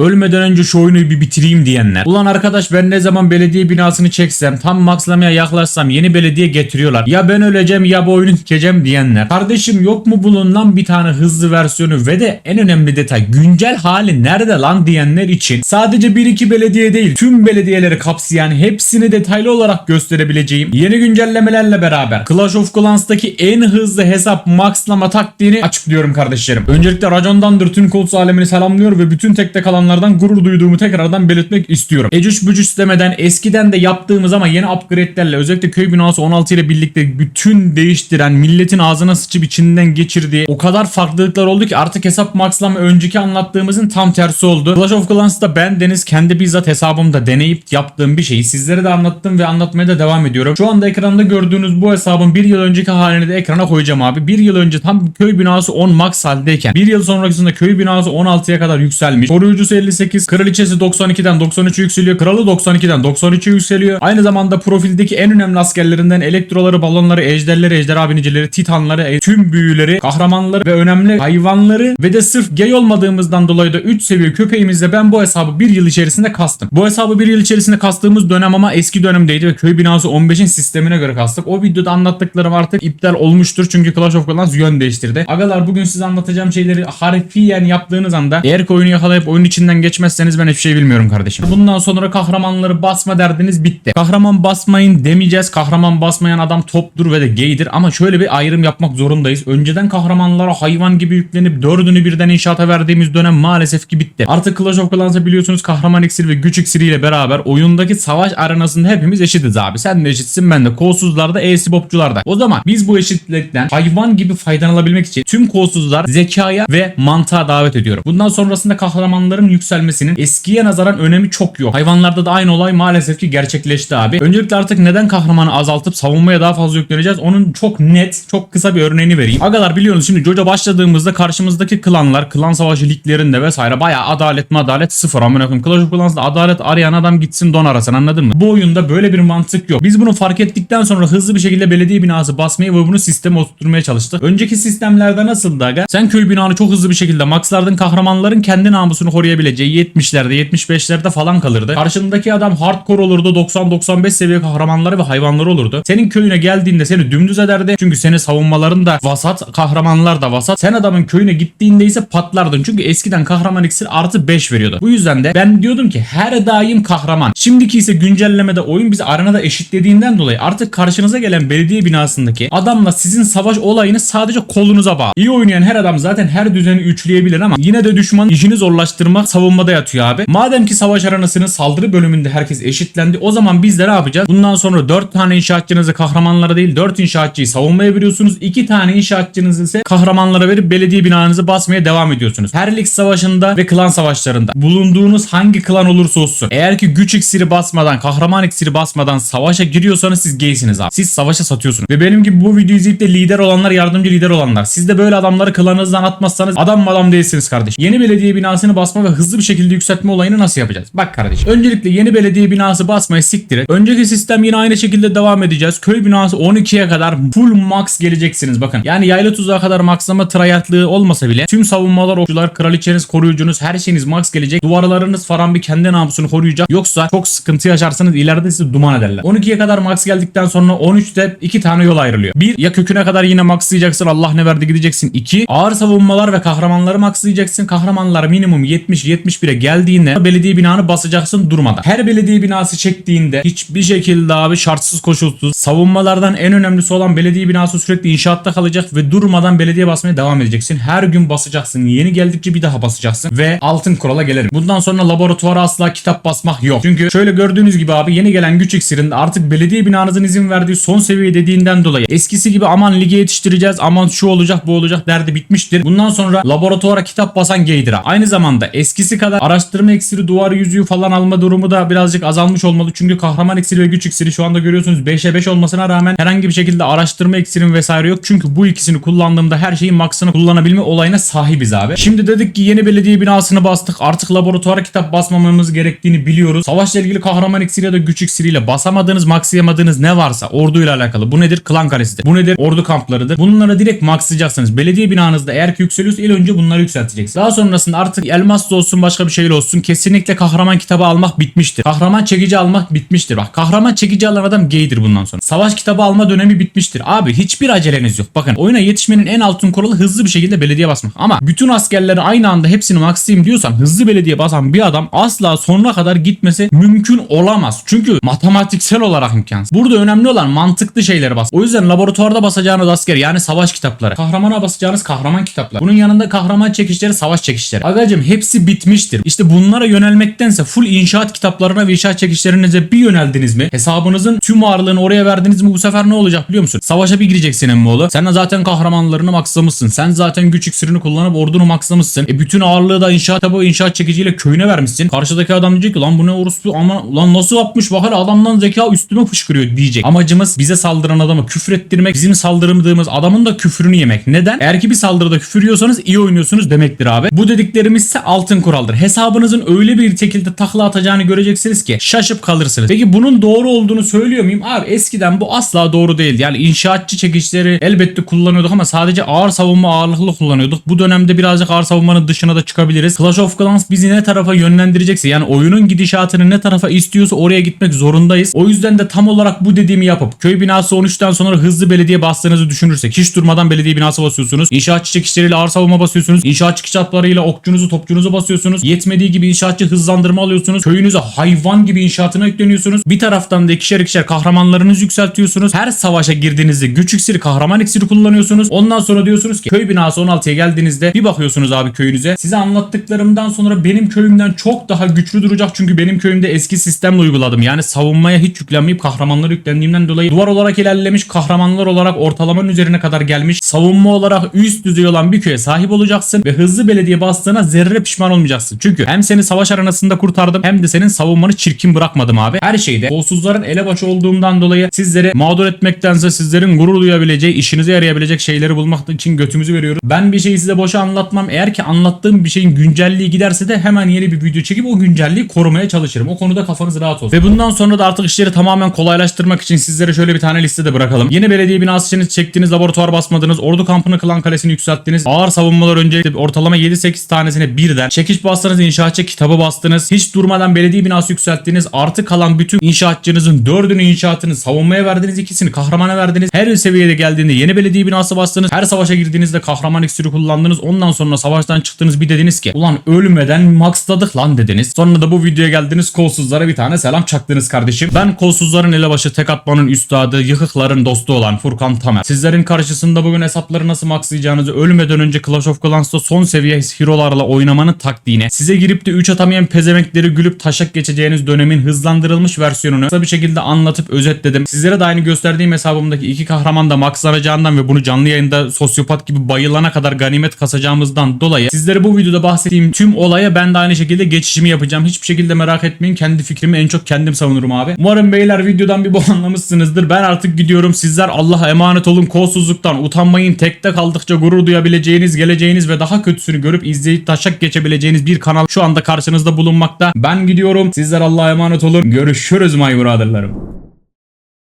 Ölmeden önce şu oyunu bir bitireyim diyenler. Ulan arkadaş ben ne zaman belediye binasını çeksem tam maxlamaya yaklaşsam yeni belediye getiriyorlar. Ya ben öleceğim ya bu oyunu sikeceğim diyenler. Kardeşim yok mu bulunan bir tane hızlı versiyonu ve de en önemli detay güncel hali nerede lan diyenler için sadece 1-2 belediye değil tüm belediyeleri kapsayan hepsini detaylı olarak gösterebileceğim yeni güncellemelerle beraber Clash of Clans'taki en hızlı hesap maxlama taktiğini açıklıyorum kardeşlerim. Öncelikle racondandır tüm Colts alemini selamlıyor ve bütün tekte kalanlardan gurur duyduğumu tekrardan belirtmek istiyorum. Ecüş bücüş demeden eskiden de yaptığımız ama yeni upgrade'lerle özellikle köy binası 16 ile birlikte bütün değiştiren milletin ağzına sıçıp içinden geçirdiği o kadar farklılıklar oldu ki artık hesap maxlama önceki anlattığımızın tam tersi oldu. Clash of Clans'ta ben Deniz kendi bizzat hesabımda deneyip yaptığım bir şeyi sizlere de anlattım ve anlatmaya da devam ediyorum. Şu anda ekranda gördüğünüz bu hesabın bir yıl önceki halini de ekrana koyacağım abi. Bir yıl önce tam köy binası 10 max haldeyken bir yıl sonrasında köy binası 16'ya kadar yükselmiş. Koruyucusu 58, kraliçesi 92'den 93'e yükseliyor. Kralı 92'den 93'e yükseliyor. Aynı zamanda profildeki en önemli askerlerinden elektroları, balonları, ejderleri, ejderha binicileri, titanları, e, tüm büyüleri, kahramanları ve önemli hayvanları ve de sırf gay olmadığımızdan dolayı da 3 seviye köpeğimizle ben bu hesabı bir yıl içerisinde kastım. Bu hesabı bir yıl içerisinde kastığımız dönem ama eski dönemdeydi ve köy binası 15'in sistemine göre kastık. O videoda anlattıklarım artık iptal olmuştur çünkü Clash of Clans yön değiştirdi. Agalar bugün size anlatacağım şeyleri harfiyen yaptığınız anda eğer ki oyunu yakalayıp oyun içinden geçmezseniz ben hiçbir şey bilmiyorum kardeşim. Bundan sonra kahramanları basma derdiniz bitti. Kahraman basmayın demeyeceğiz. Kahraman basmayan adam toptur ve de gaydir ama şöyle bir ayrım yapmak zorundayız. Önceden kahramanlara hayvan gibi yüklenip dördünü birden inşaata verdiğimiz dönem maalesef ki bitti. Artık Clash of Clans'ı biliyorsunuz kahraman iksiri ve güç iksiri ile beraber oyundaki savaş arenasında hepimiz eşitiz abi. Sen de eşitsin ben de. Kolsuzlarda, e bopçularda. O zaman biz bu eşitlikten hayvan gibi faydalanabilmek için tüm kolsuzlar zekaya ve mantığa davet ediyorum. Bundan sonrasında kahramanların yükselmesinin eskiye nazaran önemi çok yok. Hayvanlarda da aynı olay maalesef ki gerçekleşti abi. Öncelikle artık neden kahramanı azaltıp savunmaya daha fazla yükleneceğiz? Onun çok net, çok kısa bir örneğini vereyim. Agalar biliyorsunuz şimdi Jojo başladığımızda karşımızdaki klanlar, klan savaşı liglerinde vesaire bayağı adalet madalet sıfır amına koyayım. Clash of Clans'da adalet arayan adam gitsin don arasın anladın mı? Bu oyunda böyle bir mantık yok. Biz bunu fark ettikten sonra hızlı bir şekilde belediye binası basmayı ve bunu sisteme oturtmaya çalıştık. Önceki sistemlerde nasıldı aga? Sen köy binanı çok hızlı bir şekilde maxlardın kahramanların kendi namusunu koruyabileceği 70'lerde 75'lerde falan kalırdı. Karşındaki adam hardcore olurdu 90-95 seviye kahramanları ve hayvanları olurdu. Senin köyüne geldiğinde seni dümdüz ederdi. Çünkü seni savunmaların da vasat, kahramanlar da vasat. Sen adamın köyüne gittiğinde ise patlardın. Çünkü eskiden kahraman iksir artı 5 veriyordu. Bu yüzden de ben diyordum ki her daim kahraman. Şimdiki ise güncellemede oyun bizi arenada eşitlediğinden dolayı artık karşınıza gelen belediye binasındaki adamla sizin savaş olayını sadece kolunuza bağlı. İyi oynayan her adam zaten her düzeni üçleyebilir ama yine de düşman işini zorlaştırmak savunmada yatıyor abi. Madem ki savaş arenasının saldırı bölümünde herkes eşitlendi o zaman biz de ne yapacağız? Bundan sonra 4 tane inşaatçınızı kahramanlara değil 4 inşaatçıyı savunmaya veriyorsunuz. 2 tane inşaatçınızı ise kahramanlara verip belediye binanızı basmaya devam ediyorsunuz. Her lig savaşında ve klan savaşlarında bulunduğunuz hangi klan olursa olsun eğer ki güç iksiri basmadan kahraman iksiri basmadan savaşa giriyorsanız siz gaysiniz abi. Siz savaşa satıyorsunuz. Ve benim gibi bu videoyu izleyip de lider olanlar yardımcı lider olanlar. Siz de böyle adamları klanınızdan atmazsanız adam adam değilsiniz kardeşim. Yeni belediye binasını basma ve hızlı bir şekilde yükseltme olayını nasıl yapacağız? Bak kardeşim. Öncelikle yeni belediye binası basmayı siktir. Önceki sistem yine aynı şekilde devam edeceğiz. Köy binası 12'ye kadar full max geleceksiniz bakın. Yani yaylı tuzağa kadar maxlama tryhardlığı olmasa bile tüm savunmalar, okçular, kraliçeniz, koruyucunuz her şeyiniz max gelecek. Duvarlarınız falan bir kendi namusunu koruyacak. Yoksa çok sıkıntı yaşarsanız ileride sizi duman ederler. 12'ye kadar max geldikten sonra 13'te iki tane yol ayrılıyor. Bir ya köküne kadar yine maxlayacaksın Allah ne verdi gideceksin. 2 ağır savunmalar ve kahramanları maxlayacaksın. Kahramanlar minimum 70-71'e geldiğinde belediye binanı basacaksın durmadan. Her belediye binası çektiğinde hiçbir şekilde abi şartsız koşulsuz savunmalardan en önemlisi olan belediye binası sürekli inşaatta kalacak ve durmadan belediye basmaya devam edeceksin. Her gün basacaksın. Yeni geldikçe bir daha basacaksın ve altın kurala gelelim. Bundan sonra laboratuvara asla kitap basmak yok. Çünkü şöyle gördüğünüz gibi abi yeni gelen güç iksirinde artık belediye binanızın izin verdiği son seviye dediğinden dolayı eskisi gibi aman lige yetiştireceğiz aman şu olacak bu olacak derdi bitmiştir. Bundan sonra laboratuvara kitap basan gaydir ha. Aynı zamanda eskisi kadar araştırma iksiri duvar yüzüğü falan alma durumu da birazcık azalmış olmalı. Çünkü kahraman iksiri ve güç iksiri şu anda görüyorsunuz 5'e 5 olmasına rağmen herhangi bir şekilde araştırma iksirin vesaire yok. Çünkü bu ikisini kullandığımda her şeyin maksını kullanabilme olayına sahibiz abi. Şimdi dedik ki yeni belediye binasını bastık. Artık laboratuvara kitap basmamamız gerektiğini biliyoruz. Savaşla ilgili kahraman iksiri ya da güç iksiriyle basamadığınız, maksiyamadığınız ne varsa orduyla alakalı. Bu nedir? Klan karesidir. Bu nedir? Ordu kamplarıdır. Bunları direkt maxlayacaksınız. Belediye binanızda eğer ki yükseliyorsa ilk önce bunları yükselteceksiniz. Daha sonrasında artık elmas da olsun başka bir şeyle olsun kesinlikle kahraman kitabı almak bitmiştir. Kahraman çekici almak bitmiştir. Bak kahraman çekici alan adam gaydir bundan sonra. Savaş kitabı alma dönemi bitmiştir. Abi hiçbir aceleniz yok. Bakın oyuna yetişmenin en altın kuralı hızlı bir şekilde belediye basmak. Ama bütün askerleri aynı anda hepsini maxlayayım diyorsan hızlı belediye basan bir adam asla sonuna kadar gitmesi mümkün olamaz. Çünkü matematiksel olarak imkansız. Burada önemli olan mantıklı şeyleri bas. O yüzden laboratuvarda basacağınız asker yani savaş kitapları. Kahramana basacağınız kahraman kitapları. Bunun yanında kahraman çekişleri, savaş çekişleri. Agacım hepsi bitmiştir. İşte bunlara yönelmektense full inşaat kitaplarına ve inşaat çekişlerinize bir yöneldiniz mi? Hesabınızın tüm ağırlığını oraya verdiniz mi bu sefer ne olacak biliyor musun? Savaşa bir gireceksin emmoğlu. Sen de zaten kahramanlarını maksamışsın. Sen zaten güç iksirini kullanıp ordunu maksamışsın. E bütün ağırlığı da inşaat tabi inşaat çekiciyle köyüne vermişsin. Karşıdaki adam diyecek ki lan bu ne orospu ama lan nasıl yapmış bak hele adamdan zeka üstüme fışkırıyor diyecek. Amacımız bize saldıran adamı küfrettirmek. Bizim saldırmadığımız adamın da küfrünü yemek. Neden? Eğer ki bir saldırıda küfür yiyorsanız iyi oynuyorsunuz demektir abi. Bu dediklerimiz ise altın kuraldır. Hesabınızın öyle bir şekilde takla atacağını göreceksiniz ki şaşıp kalırsınız. Peki bunun doğru olduğunu söylüyor muyum? Abi eskiden bu asla doğru değildi. Yani inşaatçı çekişleri elbette kullanıyorduk ama sadece ağır savunma ağırlıklı kullanıyorduk. Bu dönemde birazcık ağır savunmanın dışına da çıkabiliriz. Clash of Clans bizi ne tarafa yönlendirecekse yani oyunun gidişatını ne tarafa istiyorsa oraya gitmek zorundayız. O yüzden de tam olarak bu dediğimi yapıp köy binası 13'ten sonra hızlı belediye bastığınızı düşünürsek hiç durmadan belediye binası basıyorsunuz. İnşaatçı çekişleriyle ağır savunma basıyorsunuz. İnşaatçı kitaplarıyla okçunuzu topçunuzu basıyorsunuz. Yetmediği gibi inşaatçı hızlandırma alıyorsunuz. Köyünüze hayvan gibi inşaatına yükleniyorsunuz. Bir taraftan da ikişer ikişer kahramanlarınızı yükseltiyorsunuz. Her savaşa girdiğinizde güç iksiri kahraman iksiri kullanıyorsunuz. Ondan sonra diyorsunuz ki köy binası 16'ya geldiğinizde bir bakıyorsunuz abi köyünüze. Size anlattıklarımdan sonra benim köyümden çok daha güçlü duracak. Çünkü benim köyümde eski sistemle uyguladım. Yani savunmaya hiç yüklenmeyip kahramanlara yüklendiğimden dolayı duvar olarak ilerlemiş kahramanlar olarak ortalamanın üzerine kadar gelmiş. Savunma olarak üst düzey olan bir köye sahip olacaksın ve hızlı belediye bastığına zerre pişman olmayacaksın. Çünkü hem seni savaş arenasında kurtardım hem de senin savunmanı çirkin bırakmadım abi. Her şeyde kolsuzların elebaşı olduğumdan dolayı sizleri mağdur etmektense sizlerin gurur duyabileceği, işinize yarayabilecek şeyleri bulmak için götümüzü veriyoruz. Ben bir şeyi size boşa anlatmam. Eğer ki anlattığım bir şeyin güncelliği giderse de hemen yeni bir video çekip o güncelliği korumaya çalışırım. O konuda kafanız rahat olsun. Ve bundan sonra da artık işleri tamamen kolaylaştırmak için sizlere şöyle bir tane liste de bırakalım. Yeni belediye binası için çektiğiniz laboratuvar basmadınız. Ordu kampını klan kalesini yükselttiniz. Ağır savunmalar öncelikle ortalama 7-8 tanesine birden. Çekiş bastınız inşaatçı kitabı bastınız. Hiç durmadan belediye binası yükselttiniz. Artı kalan bütün inşaatçınızın dördünü inşaatını savunmaya verdiniz. ikisini kahramana verdiniz. Her seviyede geldiğinde yeni belediye binası bastınız. Her savaşa girdiğinizde kahraman iksiri kullandınız. Ondan sonra savaştan çıktınız bir dediniz ki ulan ölmeden maxladık lan dediniz. Sonra da bu videoya geldiniz kolsuzlara bir tane selam çaktınız kardeşim. Ben kolsuzların elebaşı tek atmanın üstadı yıkıkların dostu olan Furkan Tamer. Sizlerin karşısında bugün hesapları nasıl maxlayacağınızı ölmeden önce Clash of Clans'ta son seviye hero'larla oynamanın taktiğine size girip de 3 atamayan pezemekleri gülüp taşak geçeceğiniz dönemin hızlandırılmış versiyonunu kısa bir şekilde anlatıp özetledim. Sizlere de aynı gösterdiğim hesabımdaki iki kahraman da maxlanacağından ve bunu canlı yayında sosyopat gibi bayılana kadar ganimet kasacağımızdan dolayı sizlere bu videoda bahsettiğim tüm olaya ben de aynı şekilde geçişimi yapacağım. Hiçbir şekilde merak etmeyin. Kendi fikrimi en çok kendim savunurum abi. Umarım beyler videodan bir bu anlamışsınızdır. Ben artık gidiyorum. Sizler Allah'a emanet olun. Kolsuzluktan utanmayın. Tekte kaldıkça gurur duyabileceğiniz, geleceğiniz ve daha kötüsünü görüp izleyip taşak geçebileceğiniz bir kanal şu anda karşınızda bulunmakta. Ben gidiyorum. Sizler Allah'a emanet olun. Görüşürüz my brotherlarım.